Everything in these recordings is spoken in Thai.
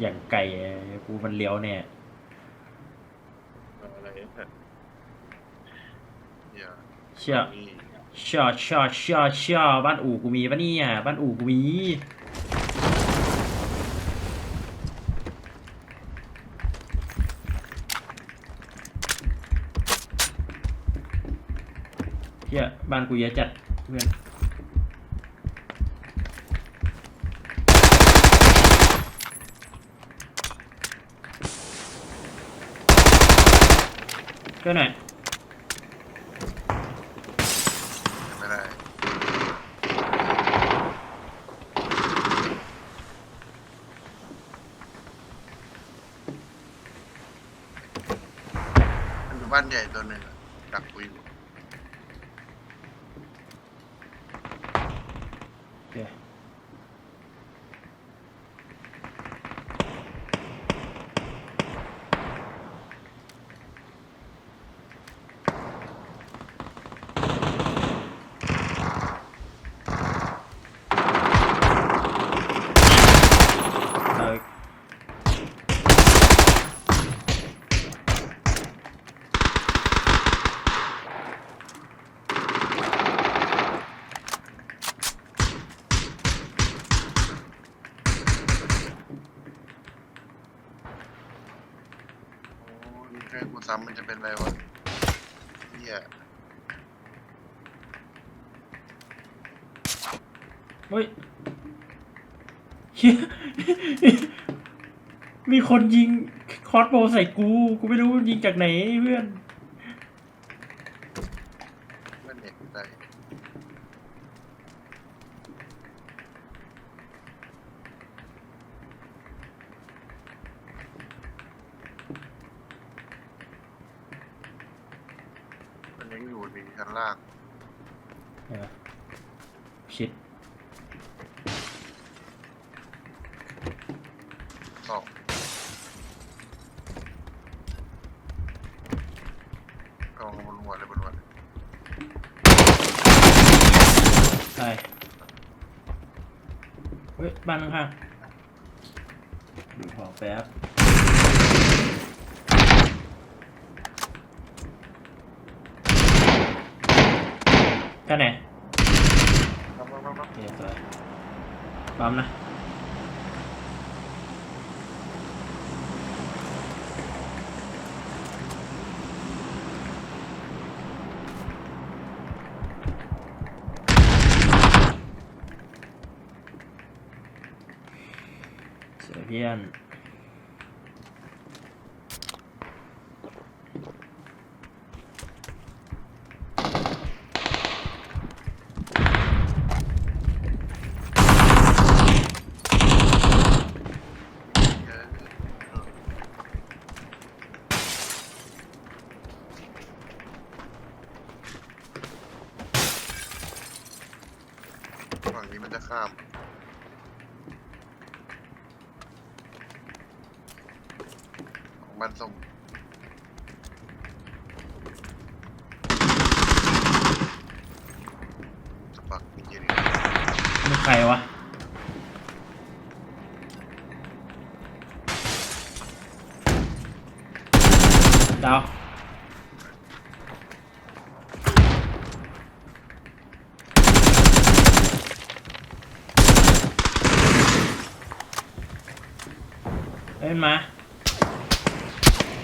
อย่างไก่กูมันเลี้ยวเนี่ยอะไรเนี่ยอย่าเชื่อนี่เชื่อเชื่อเชื่อเชื่อบ้านอู่กูมีปะเนี่ยบ้านอู่กูมีเฮียบ้านกูเยอะจัดเพื่อน ช่วยหน่อยไม่ได้มันอยู่บ้านใหญ่ตัวหนึ่งอะดักกูอยู่ โอเค เออ โอ้ยแค่กูซ้ำมัน จะเป็นไรวะเฮียเฮ้ยเหี้ยมีคนยิงคอสโบว์ใส่กู กูไม่รู้ยิงจากไหนเพื่อน มันเด็กได้มันยังอยู่ใน ชั้นล่างเดี๋ยวนะชิดสองกองบนหัวเลยบนหัวเลยใช่เฮ้ย บ้านข้างๆดูของแป๊บ แค่ไหนปั๊บปั๊บปั๊บปั๊บโอเสวยปั๊มนะสวยเพี้ยน เยอะฝั่งนี้มันจะ ข้าม ของบ้านส้มสปักจริงๆ นี่ใครวะ ดาว เอ้ยมันมา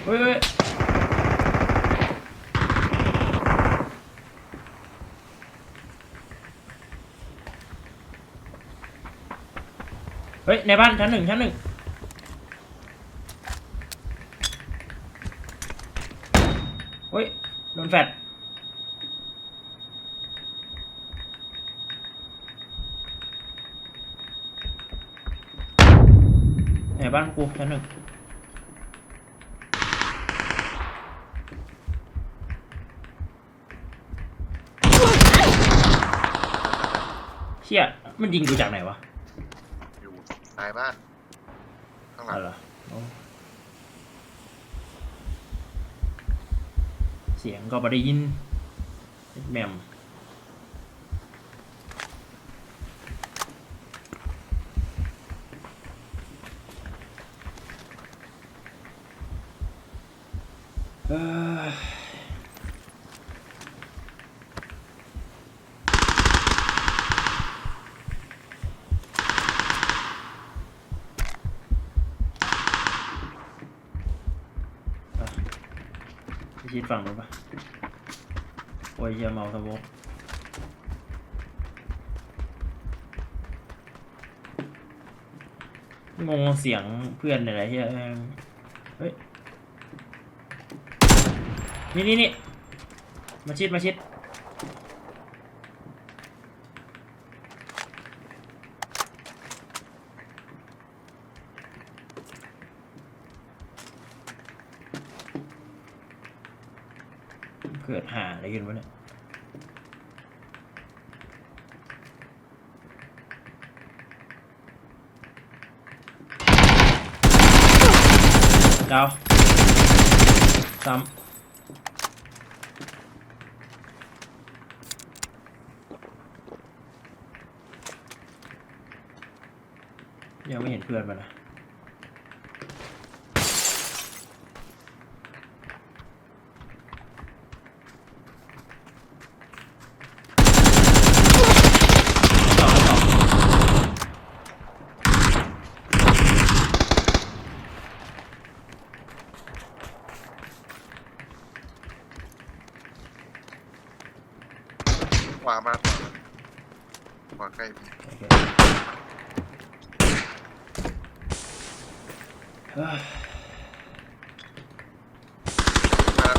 เฮ้ยเฮ้ยเฮ้ย ในบ้านชั้นหนึ่งชั้นหนึ่งเฮ้ย โดนแฟดไหน บ้านกูชั้นหนึ่งเชี่ยมันยิงกูจากไหนวะอยู่ตายบ้านข้างหลัอะงไรอเสียงก็ไม่ได้ยินแหมม ไปชิดฝั่งนู้นปะโอ้ยเหี้ยเมาสมองงงเสียงเพื่อนอะไรเฮียเฮ้ย นี่นี่นี่มาชิดมาชิดเกิดหาอะไรขึ้นวะเนี่ยดาวซ้ำ ยังไม่เห็นเพื่อนมันนะต่อต่อขวามาขวาขวาใกล้พี่ โอเคเฮ้ย มามา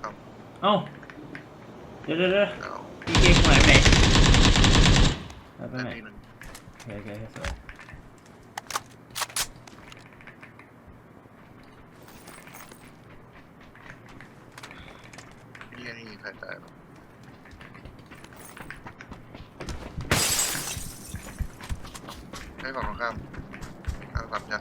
เอาเอ้า เดี๋ยวเดี๋ยวเดี๋ยวเอาพี่เก๊กหายไปไหนหายไปอันไหนนี้หนึ่ง โอเคโอเคสวย พี่อันนี้ใครตายหรอให้ฝั่งตรงข้าม ข้ามสา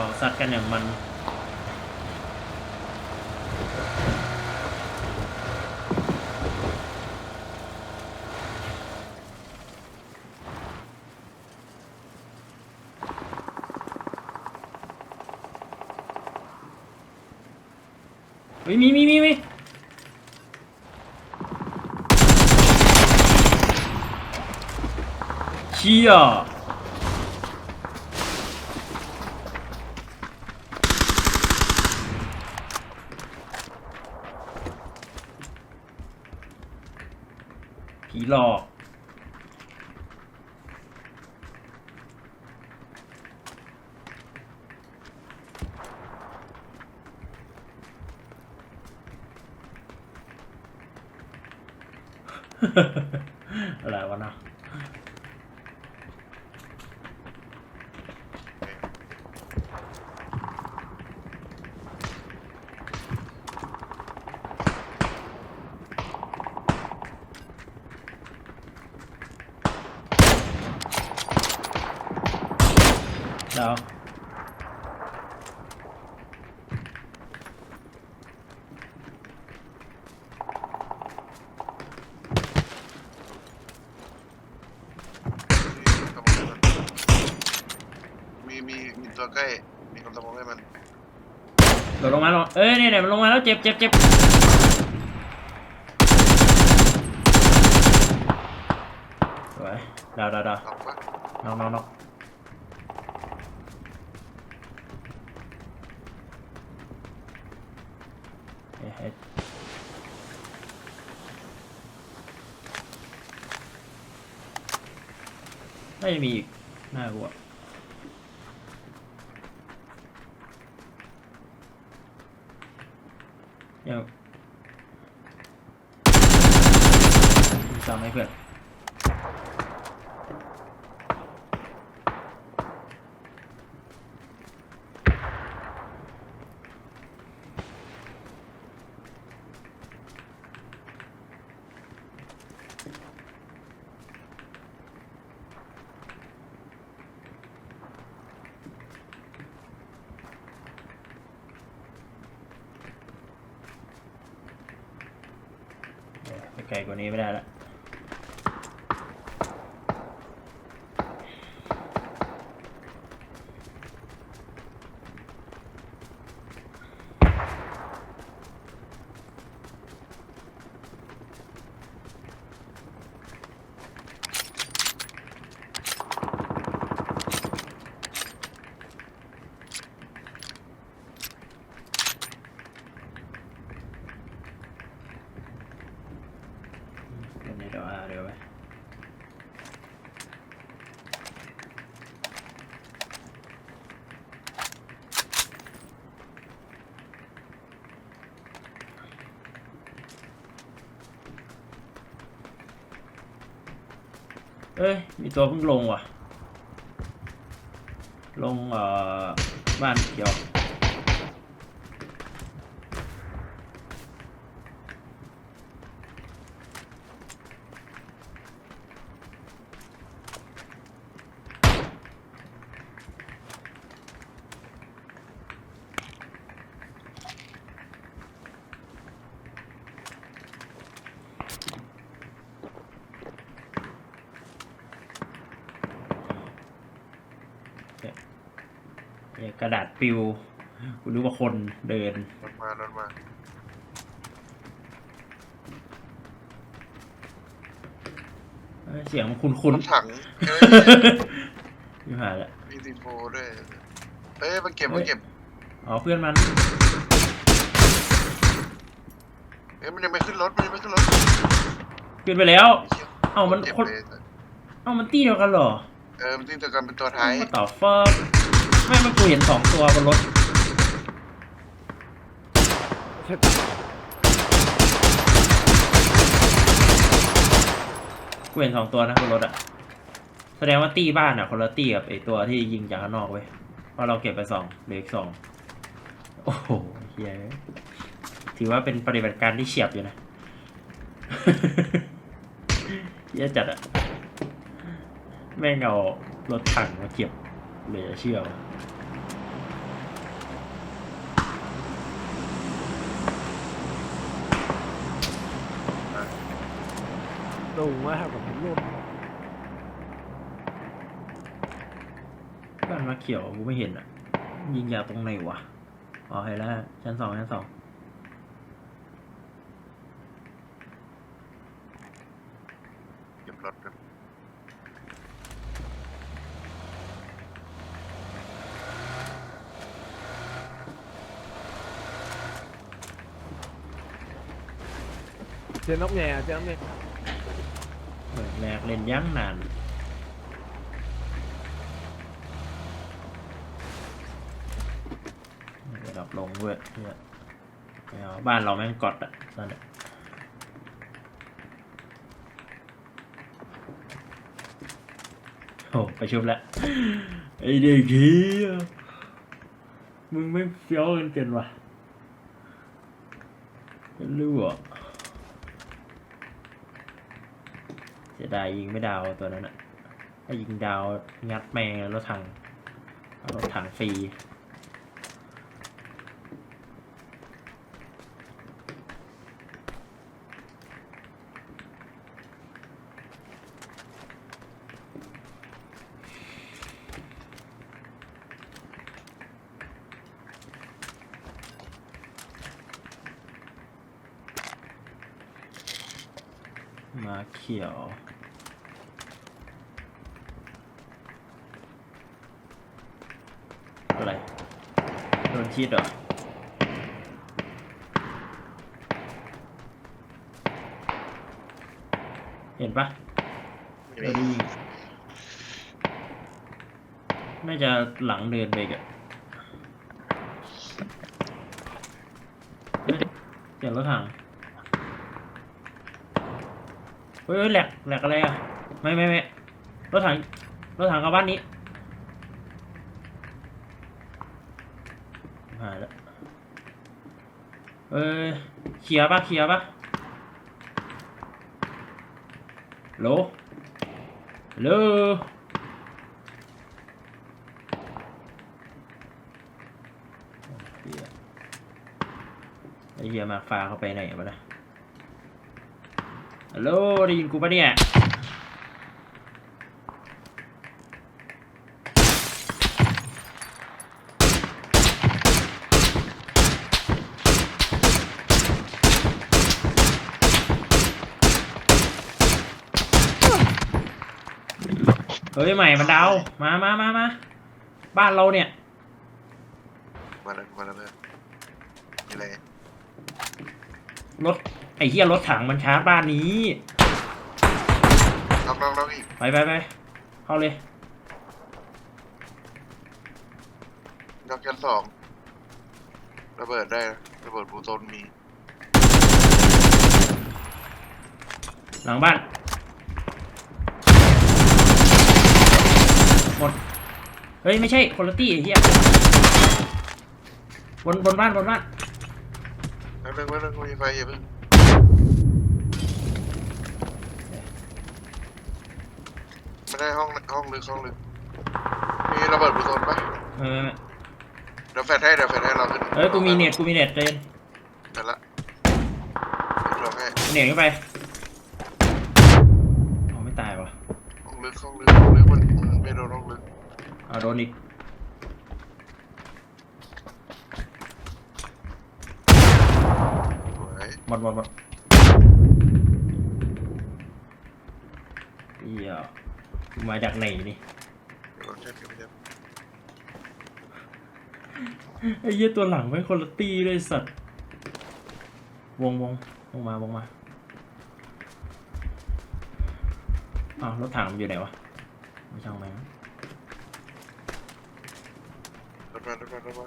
เขาซัดกันอย่างมันเฮ้ยมีมีมีมีเชี่ย ผีหลอกอะไรวะเนาะ ดาว มีมีมีตัวใกล้ มีคนสมองให้มัน โดดลงมาลง เอ้ยเนี่ยเนี่ยมันลงมาแล้วเจ็บเจ็บเจ็บสวยดาวดาวดาวตอบว่าน้องน้องน้องเฮ้ยเฮ้ยน่าจะมีอีกหน้ากู เดี๋ยวจำให้เพื่อน ไปไกลกว่านี้ไม่ได้ละ เดี๋ยวนี้เดี๋ยวอ่าเดี๋ยวไป เอ้ย มีตัวเพิ่งลงว่ะ ลงเอ่อบ้านเขียว กระดาษปิวกูรู้ว่าคนเดินรถมารถมาเอ้ยเสียงมันคุ้นรถถังเอ้ยๆอยู่หาละมีซีโฟด้วยเอ้ยมาเก็บมาเก็บอ๋อเพื่อนมัน เอ้ยมันยังไม่ขึ้นรถมันยังไม่ขึ้นรถขึ้นไปแล้วไหี้ยเอ้ามันเจ็บคน เลยเอ้ามันตี้เดียวกันเหรอเออมันตีตัวกันเป็นตัวท้าย ต่อฟอ ไม่มันกูเห็นสองตัวบนรถใช่ปะกูเห็นสองตัวนะบนรถอะแสดงว่าตีบ้านอะคนละตีกับไอตัวที่ยิงจากข้างนอกเว้ยเพราะเราเก็บไปสองเหลืออีกสองโอ้โหเฮียถือว่าเป็นปฏิบัติการที่เฉียบอยู่นะเฮียจัดอะแม่งเอารถถังมาเก็บเหลือเชื่อ วะลงมาครับกับผมลูกบ้านมาเขียวกูไม่เห็นอะยิงยาวตรงไหนวะอ๋อเห็นแล้วชั้นสองชั้นสองเก็บรถกันเจอนกแง่เจอนกแง่เปิด แรกเล่นยั้งนานเดี๋ยวดรอปลงด้วยเนี่ยบ้านเราแม่งกอดอะนั่นแหละโอ้ไปชุบแล้วไอเด็กเฮียมึงไม่เฟี้ยวเกินเกินว่ะเป็นรู้อะเสีย ดายยิงไม่ดาวตัวนั้นอะถ้ายิงดาวงัดแม่งรถถังรถถังฟรี มาเขียวอะไรโดนชีดเหรอเห็นปะเออได้ยิงน่าจะหลังเดินไปอีกอะเฮ้ยเสียงรถถัง เฮ้ยแหลกแหลกอะไรอะ ไม่ไม่ไม่รถถังรถถังกับบ้านนี้หายแล้วเอ้ยเคลียร์ปะเคลียร์ปะโหลโหลเหี้ยไอ้เหี้ยมาฟ้าเขาไปไหนวะนะ ฮัลโหลได้ยินกูปะเนี่ย เฮ้ยใหม่มันดาว มามามามาบ้านเราเนี่ย มาแล้วมาแล้วเพื่อนมีอะไรรถ ไอ้เหี้ยรถถังมันชาร์จบ้านนี้น้องน้องน้องอีกไปไปไปเข้าเลยน้องชั้นสองระเบิดได้นะระเบิดบูโตนมีหลังบ้าน หมด เฮ้ย ไม่ใช่คุณภาพไอ้เหี้ยบนบนบ้านบนบ้าน แล้วเรื่องว่าเรื่องมีไฟอย่าเพิ่ง ไม่ได้ห้องห้องลึกห้องลึกมีระเบิดบูโตนปะไม่ไม่ไม่เดี๋ยวแฟดให้เดี๋ยวแฟดให้เราขึ้นเฮ้ยกูมีเน็ตกูมีเน็ตเจนเสร็จละเราให้เน็ตขึ้นไปเอาไม่ตายวะห้องลึกห้องลึกห้องลึกมันมันไม่โดนห้องลึกเอาโดนอีกสวยหมดหมดหมดเหี้ย มาจากไหนนี่เดี๋ยวเราเช็คกันไปเดี๋ยวไอ้เหี้ยตัวหลังไม่งคนละตีเลยสัตว์วงวงวงมาวงมาอ้าวรถถังมันอยู่ไหนวะไม่ช่างแม่งรถมารถมารถมา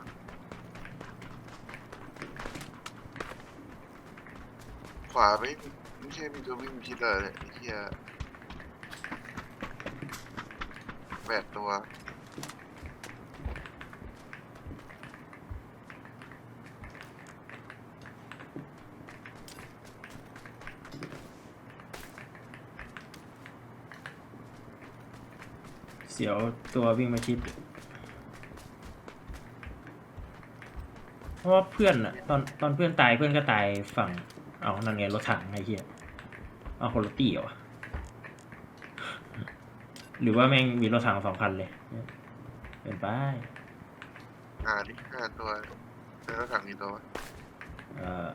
ขวาไม่ไม่ใช่มีตัววิ่งคิดเลยไอ้เหี้ย แปดตัว เสียวตัววิ่งมาชิด เพราะว่าเพื่อนอะตอนตอนเพื่อนตายเพื่อนก็ตายฝั่ง เอานั่นไงรถถังไอ้เหี้ยเอาคนละตีเหรอวะ หรือว่าแม่งมีรถถังสองคันเลยเป็นไปหาดิห้าตัวแล้วรถถังกี่ตัววะเอ่อ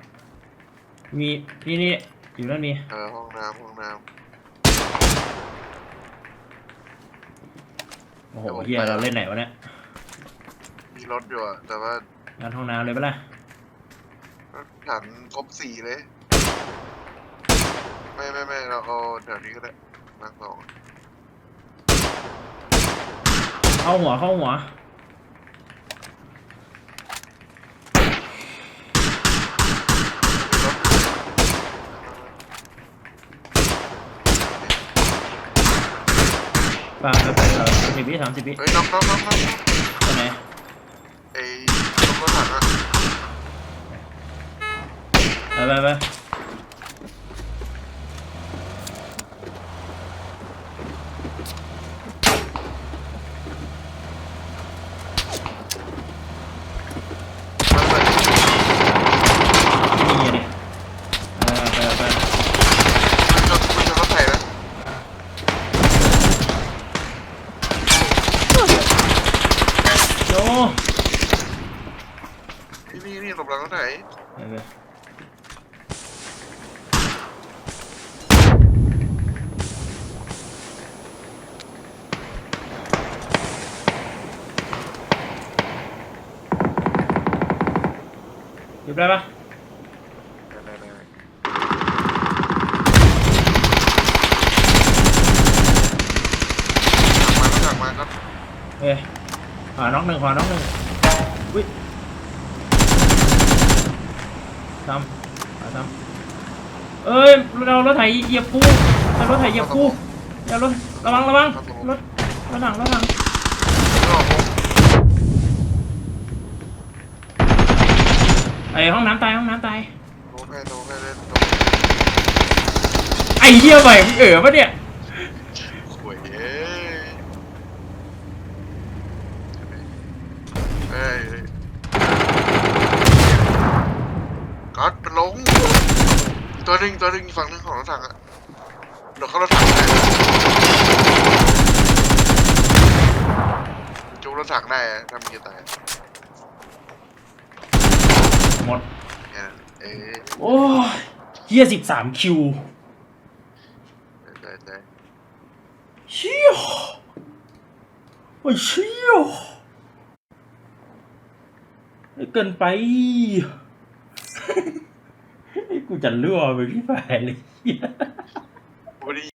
มีนี่นี่อยู่นั่นมีเออห้องน้ำห้องน้โอ้โหเฮียเราเล่นไหนวะเนี่ยำมีรถอยู่อะแต่ว่างานห้องน้ำเลยปะล่ะรถถังครบสี่เลย ไม่ไม่ไม่เราเอาแถวนี้ก็ได้มาสอง เข้าหัวเข้าหัวป่าไปไปสามสิบวิสามสิบวิเฮ้ยน้องน้องน้องน้องตัวไหนไอ้รถถังอะไปไปไปนี่ดิไปไปไป มันชนมันชนรถไถนะ โย นี่นี่ นี่หลบหลังรถไถไปไปหยุดได้ปะได้ได้ได้มารถถังมาครับเอ้ยขวาน้องหนึ่งขวาน้องหนึ่งอุ้ย ทำขวาทำเอ้ยเรารถไถเหยียบกูเรารถไถเหยียบกูอย่ารถระวังระวังรถรถถังรถถังไม่ออกผมไอห้องน้ำตายห้องน้ำตายโดนแค่โดนแค่เล่นโดนไอเหี้ยใหม่มึงเอ๋อปะเนี่ย ข่วยเอ้ยเฮ้ยเฮ้ยก๊อตเป็นลง ตัวหนึ่งตัวหนึ่งอีกฝั่งหนึงของรถถังอะเดี๋ยวเขารถถังได้จูงรถถังได้อะถ้ามันจะตายหมด เนี่ยเอ๊ะโอ้ยเหี้ยสิบสามคิวได้ได้ เชี่ยโอ้ยเชี่ยเกินไป กูจะรั่วไปที่ฝ่ายเลยเหี้ย